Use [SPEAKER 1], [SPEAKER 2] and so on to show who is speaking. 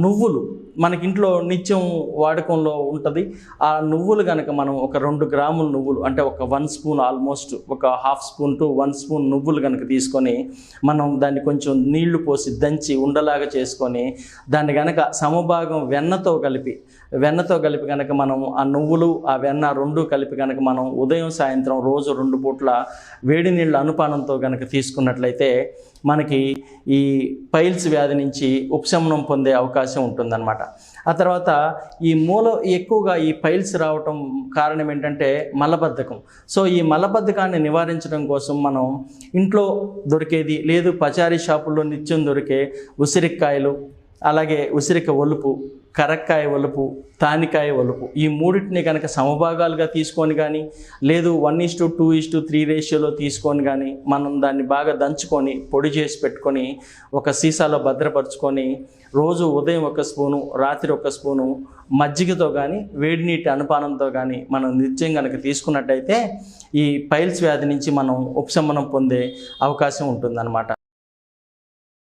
[SPEAKER 1] నువ్వులు మనకి ఇంట్లో నిత్యం వాడకంలో ఉంటుంది. ఆ నువ్వులు కనుక మనం ఒక రెండు గ్రాముల నువ్వులు అంటే ఒక వన్ స్పూన్ ఆల్మోస్ట్ ఒక half spoon to one spoon నువ్వులు కనుక తీసుకొని మనం దాన్ని కొంచెం నీళ్ళు పోసి దంచి ఉండలాగా చేసుకొని దాన్ని కనుక సమభాగం వెన్నతో కలిపి వెన్నతో కలిపి కనుక మనం ఆ నువ్వులు ఆ వెన్న రెండు కలిపి కనుక మనం ఉదయం సాయంత్రం రోజు రెండు పూట్ల వేడి నీళ్ళ అనుపానంతో కనుక తీసుకున్నట్లయితే మనకి ఈ పైల్స్ వ్యాధి నుంచి ఉపశమనం పొందే అవకాశం ఉంటుందన్నమాట. ఆ తర్వాత ఈ మూల ఎక్కువగా ఈ పైల్స్ రావటం కారణం ఏంటంటే మలబద్ధకం. సో ఈ మలబద్ధకాన్ని నివారించడం కోసం మనం ఇంట్లో దొరికేది లేదు పచారీ షాపుల్లో నిత్యం దొరికే ఉసిరికాయలు అలాగే ఉసిరిక ఒలుపు కరక్కాయ ఒలుపు తానికాయ ఒలుపు ఈ మూడింటిని కనుక సమభాగాలుగా తీసుకొని కానీ లేదు one is to two is to three రేషియోలో తీసుకొని కానీ మనం దాన్ని బాగా దంచుకొని పొడి చేసి పెట్టుకొని ఒక సీసాలో భద్రపరుచుకొని రోజు ఉదయం ఒక స్పూను రాత్రి ఒక స్పూను మజ్జిగతో కానీ వేడి నీటి అనుపానంతో కానీ మనం నిత్యం కనుక తీసుకున్నట్టయితే ఈ పైల్స్ వ్యాధి నుంచి మనం ఉపశమనం పొందే అవకాశం ఉంటుందన్నమాట.